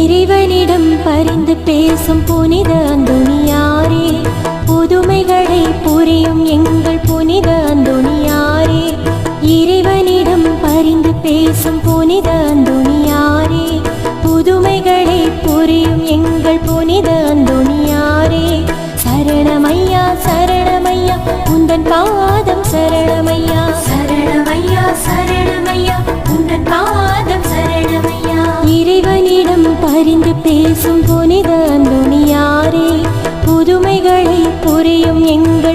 இறைவனிடம் பரிந்து பேசும் புனித அந்தோணியாரே புதுமைகளை புரியும் எங்கள் புனித அந்தோணியாரே இறைவனிடம் பரிந்து பேசும் புனித அந்தோணியாரே புதுமைகளை புரியும் எங்கள் புனித உந்தன் பாதம் சரணமையா? சரணமையா சரணமையா? உந்தன் பாதம் சரணமையா? இறைவனிடம் பரிந்து பேசும் புனித அந்தோணியாரே புதுமைகளை புரியும் எங்கள்